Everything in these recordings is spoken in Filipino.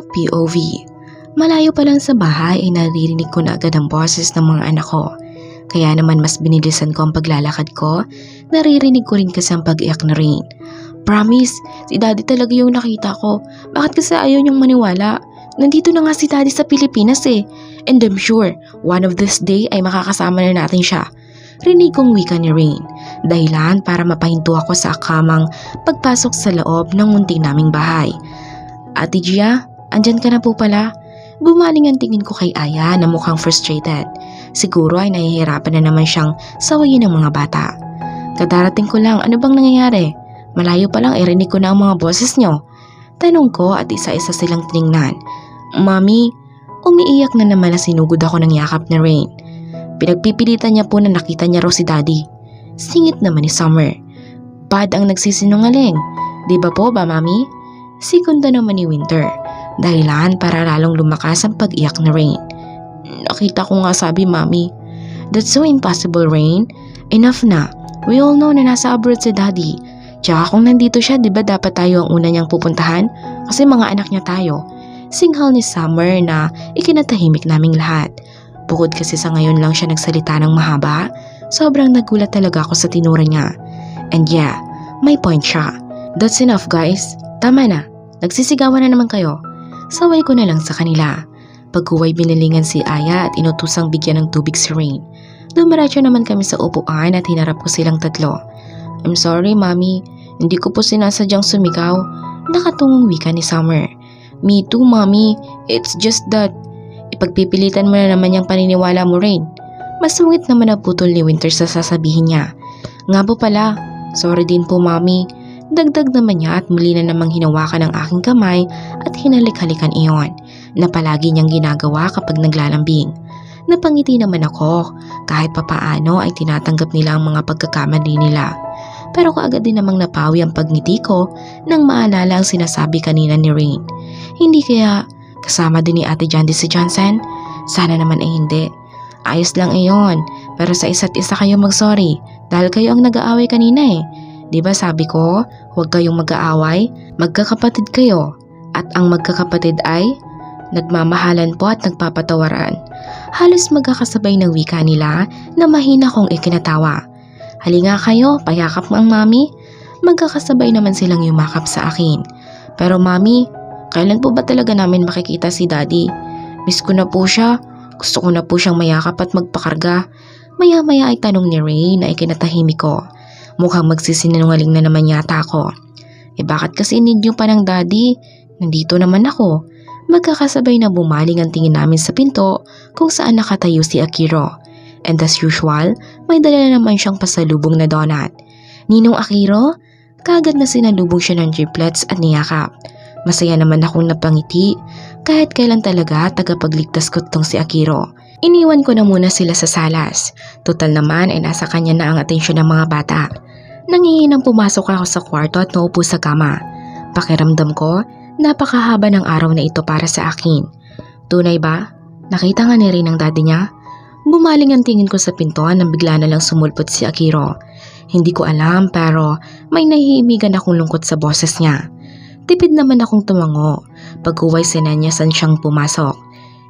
POV Malayo pa lang sa bahay ay naririnig ko na agad ang boses ng mga anak ko. Kaya naman mas binilisan ko ang paglalakad ko, naririnig ko rin kasi ang pag-iyak na Rain. Promise, si daddy talaga yung nakita ko. Bakit kasi ayaw niyong maniwala? Nandito na nga si daddy sa Pilipinas eh. And I'm sure, one of this day ay makakasama na natin siya. Rinig kong wika ni Rain. Dahilan para mapahinto ako sa akamang pagpasok sa loob ng munting naming bahay. Ate Gia, andyan ka na po pala. Bumaling ang tingin ko kay Aya na mukhang frustrated. Siguro ay nahihirapan na naman siyang sawayin ng mga bata. Kadarating ko lang, ano bang nangyayari? Malayo pa lang, irinig ko na ang mga boses nyo. Tanong ko at isa-isa silang tiningnan. Mami, umiiyak na naman na sinugod ako ng yakap na Rain. Pinagpipilitan niya po na nakita niya raw si Daddy. Singit naman ni Summer. Bad ang nagsisinungaling. Di ba po ba, Mami? Sikunda naman ni Winter. Dahilan para lalong lumakas ang pag-iyak na Rain. Nakita ko nga sabi, Mami. That's so impossible, Rain. Enough na. We all know na nasa abroad si Daddy. Tsaka kung nandito siya, di ba dapat tayo ang una niyang pupuntahan? Kasi mga anak niya tayo. Singhal ni Summer na ikinatahimik naming lahat. Bukod kasi sa ngayon lang siya nagsalita ng mahaba, sobrang nagulat talaga ako sa tinura niya. And yeah, may point siya. That's enough guys. Tama na. Nagsisigawan na naman kayo. Saway ko na lang sa kanila. Pagkuway binilingan si Aya at inutusang bigyan ng tubig si Rain. Dumiretso naman kami sa upuan at hinarap ko silang tatlo. I'm sorry, Mami. Hindi ko po sinasadyang sumigaw. Nakatungong wika ni Summer. Me too, Mami. It's just that... Ipagpipilitan mo na naman yung paniniwala mo, Rain. Masungit naman na putol ni Winter sa sasabihin niya. Nga po pala, sorry din po, Mami. Dagdag naman niya at muli na namang hinawakan ang aking kamay at hinalik-halikan iyon na palagi niyang ginagawa kapag naglalambing. Napangiti naman ako kahit papaano ay tinatanggap nila ang mga pagkakamali nila. Pero kaagad din namang napawi ang pagngiti ko nang maalala ang sinasabi kanina ni Rain. Hindi kaya kasama din ni Ate Jandy si Johnson? Sana naman ay hindi. Ayos lang iyon, pero sa isa't isa kayo mag-sorry dahil kayo ang nag-aaway kanina eh. Ba sabi ko, huwag kayong mag-aaway, magkakapatid kayo. At ang magkakapatid ay nagmamahalan po at nagpapatawaran. Halos magkakasabay ng wika nila na mahina kong ikinatawa. Halika kayo, payakap ang mami. Magkakasabay naman silang yumakap sa akin. Pero mami, kailan po ba talaga namin makikita si daddy? Miss ko na po siya. Gusto ko na po siyang mayakap at magpakarga. Maya-maya ay tanong ni Ray na ikinatahimik ko. Mukhang magsisinungaling na naman yata ako. Eh bakit kasi need nyo pa ng daddy? Nandito naman ako. Magkakasabay na bumaling ang tingin namin sa pinto kung saan nakatayo si Akiro. And as usual, may dala na naman siyang pasalubong na donut. Ninong Akiro, kagad na sinalubong siya ng triplets at niyakap. Masaya naman akong napangiti kahit kailan talaga tagapagligtas ko tong si Akiro. Iniwan ko na muna sila sa salas. Total naman ay nasa kanya na ang atensyon ng mga bata. Nangihinang pumasok ako sa kwarto at naupo sa kama. Pakiramdam ko, napakahaba ng araw na ito para sa akin. Tunay ba? Nakita nga ni Rin ang daddy niya? Bumaling ang tingin ko sa pintuan nang bigla na lang sumulpot si Akiro. Hindi ko alam pero may nahihimigan akong lungkot sa boses niya. Tipid naman akong tumango. Pagkuway sinanyasan siyang pumasok.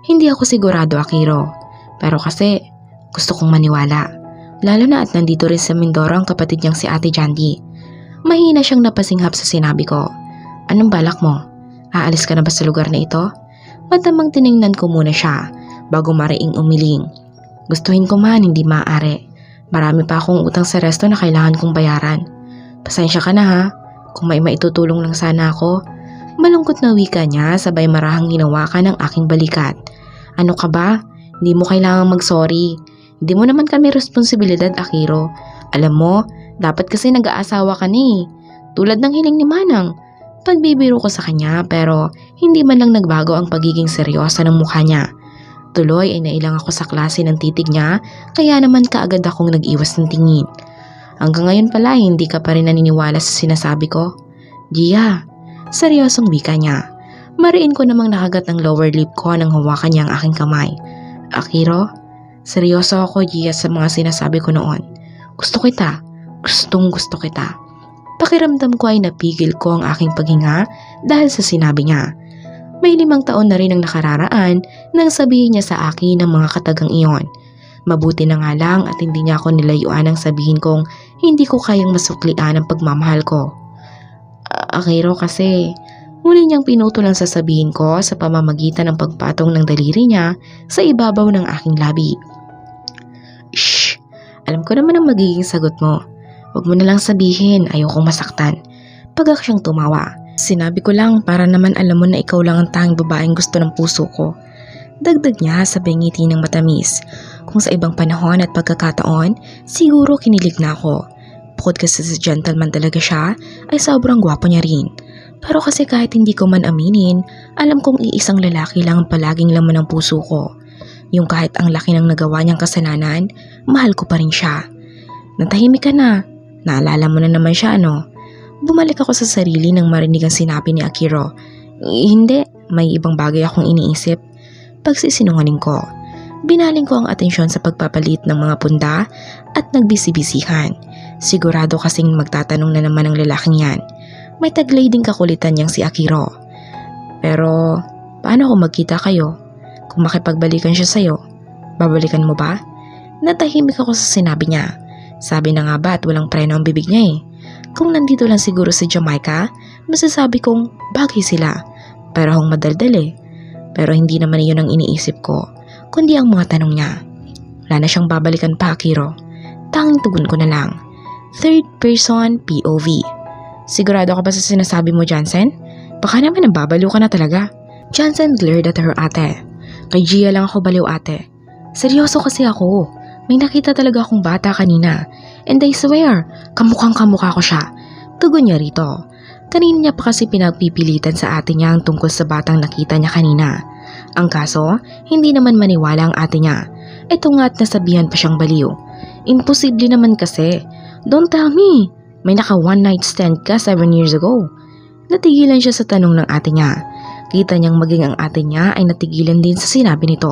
Hindi ako sigurado Akiro. Pero kasi gusto kong maniwala. Lalo na at nandito rin sa Mindoro ang kapatid niyang si Ate Jandy. Mahina siyang napasinghap sa sinabi ko. Anong balak mo? Aalis ka na ba sa lugar na ito? Matamang tiningnan ko muna siya bago mariing umiling. Gustuhin ko man, hindi maaari. Marami pa akong utang sa resto na kailangan kong bayaran. Pasensya ka na ha, kung may maitutulong lang sana ako. Malungkot na wika niya sabay marahang hinawakan ng aking balikat. Ano ka ba? Hindi mo kailangang mag-sorry. Hindi mo naman kami responsibilidad, Akiro. Alam mo, dapat kasi nag-aasawa ka ni. Tulad ng hiling ni Manang. Pagbibiro ko sa kanya pero hindi man lang nagbago ang pagiging seryosa ng mukha niya. Tuloy ay nailang ako sa klase ng titig niya kaya naman kaagad akong nag-iwas ng tingin. Hanggang ngayon pala hindi ka pa rin naniniwala sa sinasabi ko. Gia, seryosong wika niya. Mariin ko namang nakagat ng lower lip ko nang hawakan niya ang aking kamay. Akiro, seryoso ako Gia sa mga sinasabi ko noon. Gusto kita. Gustong gusto kita. Pakiramdam ko ay napigil ko ang aking paghinga dahil sa sinabi niya. May limang taon na rin ang nakararaan nang sabihin niya sa akin ng mga katagang iyon. Mabuti na nga lang at hindi niya ako nilayuan ang sabihin kong hindi ko kayang masuklian ang pagmamahal ko. Akiro kasi, muli niyang pinutol ang sasabihin ko sa pamamagitan ng pagpatong ng daliri niya sa ibabaw ng aking labi. Alam ko naman ang magiging sagot mo. Huwag mo na lang sabihin, ayokong masaktan. Pagak siyang tumawa. Sinabi ko lang para naman alam mo na ikaw lang ang tanging babaeng gusto ng puso ko. Dagdag niya sa ngiti ng matamis. Kung sa ibang panahon at pagkakataon, siguro kinilig na ako. Bukod kasi sa gentleman talaga siya, ay sobrang gwapo niya rin. Pero kasi kahit hindi ko man aminin, alam kong iisang lalaki lang ang palaging laman ng puso ko. Yung kahit ang laki ng nagawa niyang kasalanan, mahal ko pa rin siya. Natahimik ka na. Naalala mo na naman siya, ano? Bumalik ako sa sarili nang marinig ang sinabi ni Akiro. "Eh, Hindi, may ibang bagay akong iniisip. Pagsisinungaling ko. Binaling ko ang atensyon sa pagpapalit ng mga punda at nagbisi-bisihan. Sigurado kasing magtatanong na naman ang lalaking yan. May taglay ding kakulitan niyang si Akiro. Pero, paano kung magkita kayo? Kung makipagbalikan siya sa'yo, babalikan mo ba? Natahimik ako sa sinabi niya. Sabi na nga ba at walang preno ang bibig niya eh. Kung nandito lang siguro si Jamaica, masasabi kong bagay sila. Pero hong madaldal eh. Pero hindi naman iyon ang iniisip ko, kundi ang mga tanong niya. Wala na siyang babalikan pa, Akiro. Tanging tugon ko na lang. Third person POV. Sigurado ka ba sa sinasabi mo, Jansen? Baka naman nababaliw ka na talaga. Jansen glared at her ate. Kay Gia lang ako baliw ate. Seryoso kasi ako. May nakita talaga akong bata kanina. And I swear, kamukhang kamukha ko siya. Tugon niya rito. Kanina niya pa kasi pinagpipilitan sa ate niya ang tungkol sa batang nakita niya kanina. Ang kaso, hindi naman maniwala ang ate niya. Ito nga at nasabihan pa siyang baliw. Imposible naman kasi. Don't tell me. May naka one night stand ka seven years ago. Natigilan siya sa tanong ng ate niya. Kita niyang maging ang ate niya ay natigilan din sa sinabi nito.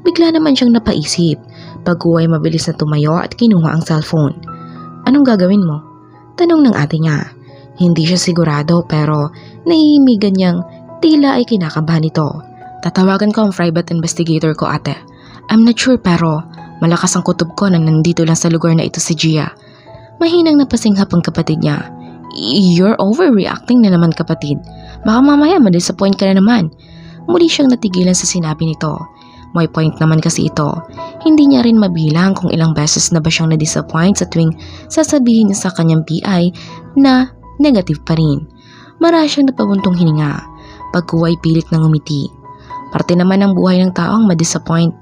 Bigla naman siyang napaisip. Pagkuha ay mabilis na tumayo at kinuha ang cellphone. Anong gagawin mo? Tanong ng ate niya. Hindi siya sigurado pero naiimigan niyang tila ay kinakabahan ito. Tatawagan ko ang private investigator ko ate. I'm not sure pero malakas ang kutob ko na nandito lang sa lugar na ito si Gia. Mahinang napasinghap ang kapatid niya. You're overreacting na naman kapatid. Baka mamaya ma-disappoint ka na naman. Muli siyang natigilan sa sinabi nito. May point naman kasi ito. Hindi niya rin mabilang kung ilang beses na ba siyang na-disappoint sa tuwing sasabihin niya sa kanyang PI na negative pa rin. Mara siyang napabuntong hininga. Pagkuway pilit ng umiti. Parte naman ng buhay ng tao ang ma-disappoint.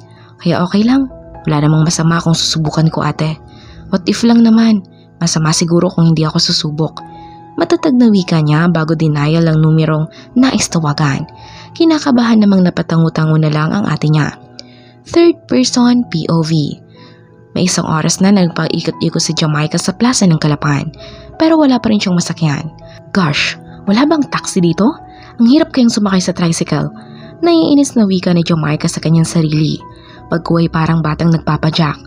Kaya okay lang. Wala namang masama kung susubukan ko ate. What if lang naman? Masama siguro kung hindi ako susubok. Matatag na wika niya bago denial ang numerong nais tawagan. Kinakabahan namang napatango-tango na lang ang ate niya. Third person POV. May isang oras na nagpaikot-ikot si Jamaica sa plaza ng Kalapan, pero wala pa rin siyang masakyan. Gosh, wala bang taxi dito? Ang hirap kayang sumakay sa tricycle. Naiinis na wika ni Jamaica sa kanyang sarili. Pagkuhay parang batang nagpapadyak.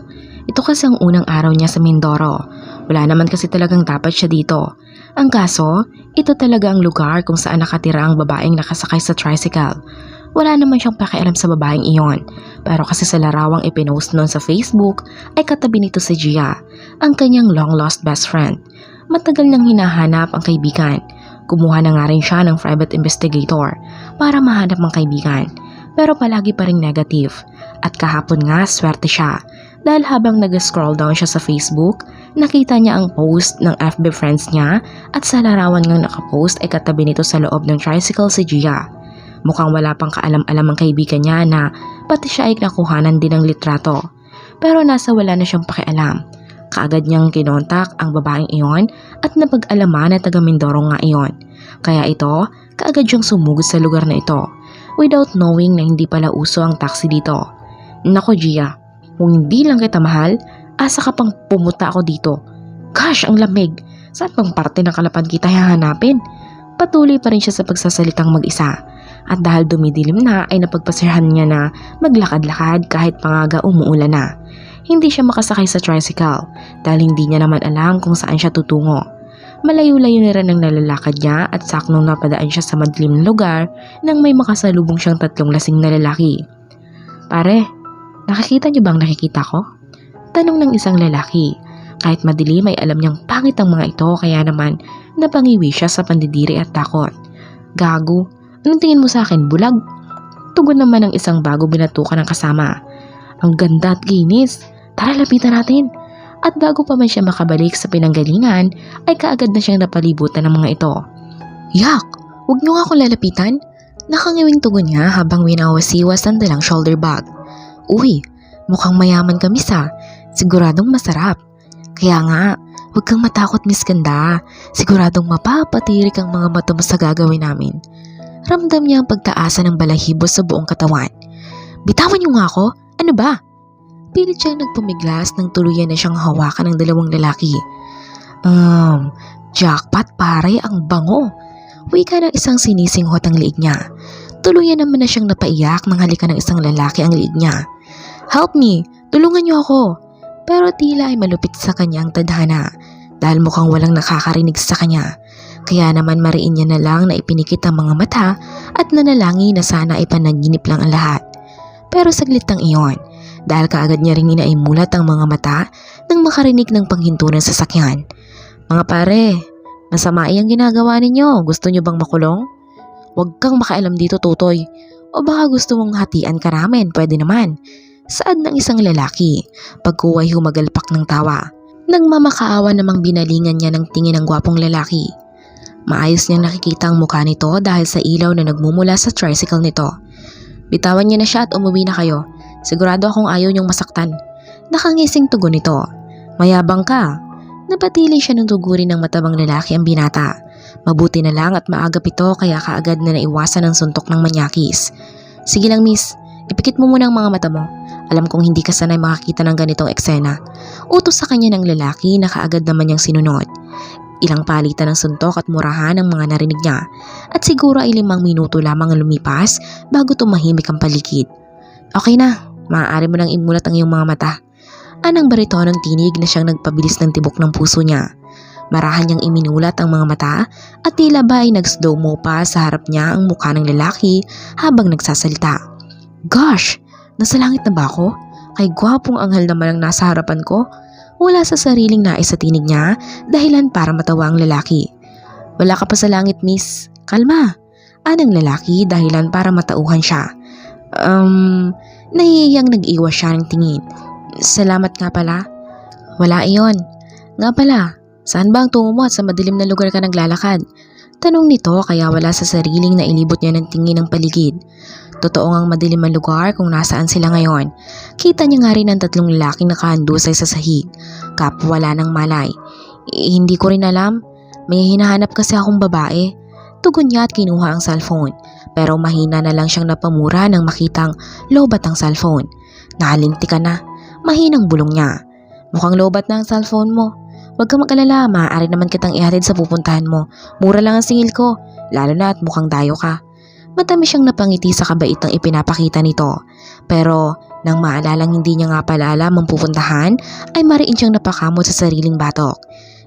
Ito kasi ang unang araw niya sa Mindoro. Wala naman kasi talagang dapat siya dito. Ang kaso, ito talaga ang lugar kung saan nakatira ang babaeng nakasakay sa tricycle. Wala naman siyang pakialam sa babaeng iyon. Pero kasi sa larawang ipinost noon sa Facebook, ay katabi nito si Gia, ang kanyang long-lost best friend. Matagal nang hinahanap ang kaibigan. Kumuha na nga rin siya ng private investigator para mahanap ang kaibigan. Pero palagi pa rin negative. At kahapon nga, swerte siya. Dahil habang nag-scroll down siya sa Facebook, nakita niya ang post ng FB friends niya at sa larawan ngang nakapost ay katabi nito sa loob ng tricycle si Gia. Mukhang wala pang kaalam-alam ang kaibigan niya na pati siya ay nakuhanan din ng litrato. Pero nasa wala na siyang pakialam. Kaagad niyang kinontak ang babaeng iyon at napag-alaman na taga Mindoro nga iyon. Kaya ito, kaagad siyang sumugod sa lugar na ito without knowing na hindi pala uso ang taxi dito. Nako Gia, kung hindi lang kita mahal, asa ka pang pumunta ako dito. Gosh, ang lamig. Saan pang parte ng kalapan kita hahanapin? Patuloy pa rin siya sa pagsasalitang mag-isa. At dahil dumidilim na ay napagpasirahan niya na maglakad-lakad kahit pangaga umuulan na. Hindi siya makasakay sa tricycle dahil hindi niya naman alam kung saan siya tutungo. Malayo-layo na rin ang nalalakad niya at saknong napadaan siya sa madilim na lugar nang may makasalubong siyang tatlong lasing na lalaki. Pare, nakikita niyo bang nakikita ko? Tanong ng isang lalaki. Kahit madilim ay alam niyang pangit ang mga ito kaya naman napangiwi siya sa pandidiri at takot. Gago, anong tingin mo sa akin, bulag? Tugon naman ng isang bago binatukan ng kasama. Ang ganda at ginis. Tara, lapitan natin. At bago pa man siya makabalik sa pinanggalingan, ay kaagad na siyang napalibutan ng mga ito. Yak! Huwag niyo nga akong lalapitan. Nakangiwing tugon niya habang winawasiwas ang dalang shoulder bag. Uy, mukhang mayaman kami sa. Siguradong masarap. Kaya nga, huwag kang matakot Miss Ganda. Siguradong mapapatirik ang mga mata mo sa gagawin namin. Ramdam niya ang pagtaasa ng balahibo sa buong katawan. Bitawan niyo nga ako. Ano ba? Pilit siyang nagpumiglas nang tuluyan na siyang hawakan ng dalawang lalaki. Um, jackpot pare ang bango. Wika ng isang sinisinghot ang liig niya. Tuluyan naman na siyang napaiyak nang halika ng isang lalaki ang liig niya. Help me! Tulungan niyo ako! Pero tila ay malupit sa kanya ang tadhana dahil mukhang walang nakakarinig sa kanya. Kaya naman mariin niya na lang na ipinikit ang mga mata at nanalangin na sana ay panaginip lang ang lahat. Pero saglit lang iyon dahil kaagad niya ring inaimulat ang mga mata nang makarinig ng panghinto ng sasakyan. Mga pare, masama ang ginagawa ninyo. Gusto niyo bang makulong? Huwag kang makailam dito, Tutoy. O baka gusto mong hatian ka namin, pwede naman. Saad ng isang lalaki, pagkuway humagalpak ng tawa. Nang mamakaawa namang binalingan niya ng tingin ng gwapong lalaki. Maayos niyang nakikita ang mukha nito dahil sa ilaw na nagmumula sa tricycle nito. Bitawan niya na siya at umuwi na kayo. Sigurado akong ayaw niyong masaktan. Nakangising tugon nito. Mayabang ka. Napatili siya ng tugurin ng matabang lalaki ang binata. Mabuti na lang at maagap ito kaya kaagad na naiwasan ang suntok ng manyakis. Sige lang miss, ipikit mo muna ang mga mata mo. Alam kong hindi ka sanay makakita ng ganitong eksena. Utos sa kanya ng lalaki na kaagad naman niyang sinunod. Ilang palitan ng suntok at murahan ang mga narinig niya at siguro ay limang minuto lamang ang lumipas bago tumahimik ang paligid. Okay na, maaari mo nang imulat ang iyong mga mata. Anang baritonong tinig na siyang nagpabilis ng tibok ng puso niya. Marahan niyang iminulat ang mga mata at tila ba ay nag-slow mo pa sa harap niya ang mukha ng lalaki habang nagsasalita. Gosh, nasa langit na ba ako? Kay gwapong anghel naman ang nasa harapan ko. Wala sa sariling nais sa tinig niya dahilan para matawa ang lalaki. Wala ka pa sa langit, miss. Kalma. Anang lalaki dahilan para matauhan siya. Um, nahihiyang nag-iwas siya ng tingin. Salamat nga pala. Wala iyon. Nga pala, saan ba ang tungo mo at sa madilim na lugar ka naglalakad? Tanong nito kaya wala sa sariling na ilibot niya ng tingin ng paligid. Totoo ngang madilim ang lugar kung nasaan sila ngayon. Kita niya nga rin ang tatlong lalaking nakahandusay sa sahig. Kapwa wala ng malay. Eh, hindi ko rin alam. May hinahanap kasi akong babae. Tugon niya at kinuha ang cellphone. Pero mahina na lang siyang napamura nang makitang lobat ang cellphone. Nakalinti ka na. Mahinang bulong niya. Mukhang lobat na ang cellphone mo. Huwag kang mag-alala, maaari naman kitang ihatid sa pupuntahan mo. Mura lang ang singil ko, lalo na at mukhang dayo ka. Matamis siyang napangiti sa kabait ng ipinapakita nito. Pero nang maalalang hindi niya nga pala alam ang pupuntahan, ay mariin siyang napakamot sa sariling batok.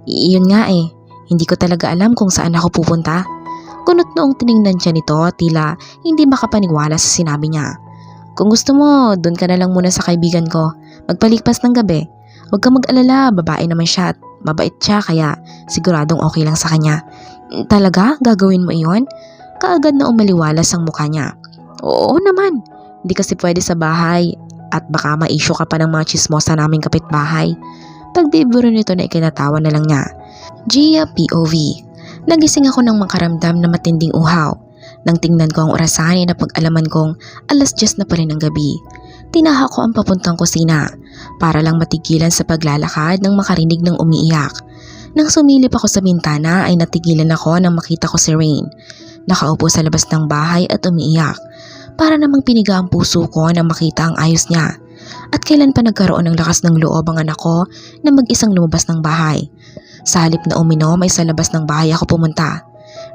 Iyon nga eh, hindi ko talaga alam kung saan ako pupunta. Kunot noong tiningnan siya nito, tila hindi makapaniwala sa sinabi niya. Kung gusto mo, doon ka na lang muna sa kaibigan ko. Magpaligpas ng gabi. Huwag kang mag-alala, babae naman siya at mabait siya kaya siguradong okay lang sa kanya. Talaga? Gagawin mo iyon? Kaagad na umaliwalas ang mukha niya. Oo naman. Hindi kasi pwede sa bahay at baka ma-issue ka pa ng mga chismosa naming kapitbahay. Pagbibiro nito na ikinatawa na lang niya. Gia POV. Nagising ako ng makaramdam na matinding uhaw. Nang tingnan ko ang orasan ay napag-alaman kong alas 10 na pa rin ang gabi. Tinaha ko ang papuntang kusina para lang matigilan sa paglalakad nang makarinig ng umiiyak. Nang sumilip ako sa bintana ay natigilan ako nang makita ko si Rain. Nakaupo sa labas ng bahay at umiiyak. Para namang piniga ang puso ko nang makita ang ayos niya. At kailan pa nagkaroon ng lakas ng loob ang anak ko na mag-isang lumabas ng bahay. Sa halip na uminom ay sa labas ng bahay ako pumunta.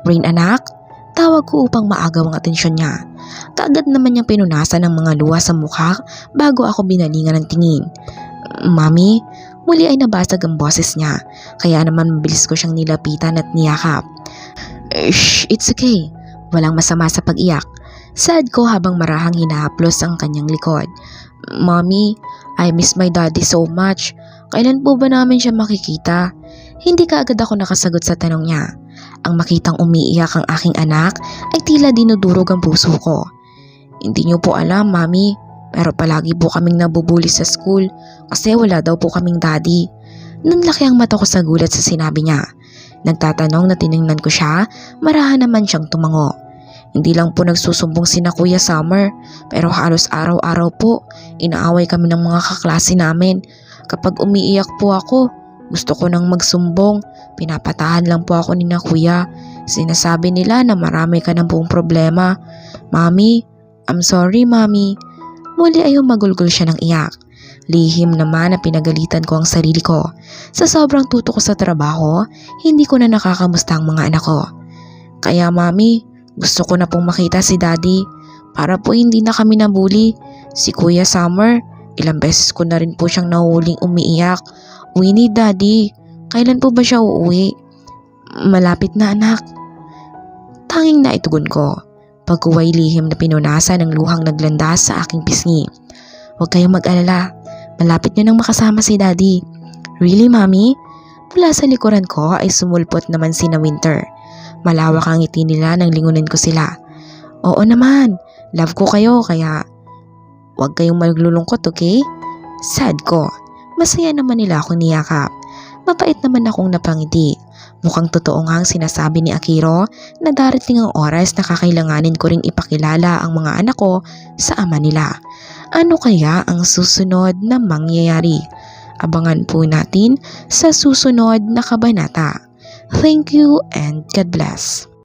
Rain anak, tawag ko upang maagaw ang atensyon niya. Kaagad naman niyang pinunasan ng mga luha sa mukha bago ako binalingan ng tingin. Mami, Muli ay nabasag ang boses niya, kaya naman mabilis ko siyang nilapitan at niyakap. Shh, it's okay. Walang masama sa pag-iyak. Sad ko habang marahang hinahaplos ang kanyang likod. Mommy, I miss my daddy so much. Kailan po ba namin siya makikita? Hindi ka agad ako nakasagot sa tanong niya. Ang makitang umiiyak ang aking anak ay tila dinudurog ang puso ko. Hindi niyo po alam, Mami, pero palagi po kaming nabubuli sa school kasi wala daw po kaming daddy. Nanlaki ang mata ko sa gulat sa sinabi niya. Nagtatanong na tiningnan ko siya, marahan naman siyang tumango. Hindi lang po nagsusumbong sina Kuya Summer, pero halos araw-araw po, inaaway kami ng mga kaklase namin. Kapag umiiyak po ako, gusto ko nang magsumbong, pinapatahan lang po ako ni na Kuya. Sinasabi nila na marami ka ng buong problema. Mami, I'm sorry, Mami. Muli ay magulgol siya ng iyak. Lihim naman na pinagalitan ko ang sarili ko. Sa sobrang tuto ko sa trabaho, hindi ko na nakakamusta ang mga anak ko. Kaya mami, gusto ko na pong makita si daddy para po hindi na kami nabuli. Si Kuya Summer, ilang beses ko na rin po siyang nahuling umiiyak. Uwi ni daddy, kailan po ba siya uuwi? Malapit na anak. Tanging na itugon ko. Pagkuway lihim na pinunasan ng luhang naglandas sa aking pisngi. Huwag kayong mag-alala. Malapit niyo nang makasama si daddy. Really, mami? Mula sa likuran ko ay sumulpot naman si na Winter. Malawak ang ngiti nila nang lingunin ko sila. Oo naman, love ko kayo kaya huwag kayong maglulungkot, okay? Sad ko. Masaya naman nila akong niyakap. Mapait naman akong napangiti. Mukhang totoo nga ang sinasabi ni Akiro na darating ang oras na kakailanganin ko ring ipakilala ang mga anak ko sa ama nila. Ano kaya ang susunod na mangyayari? Abangan po natin sa susunod na kabanata. Thank you and God bless.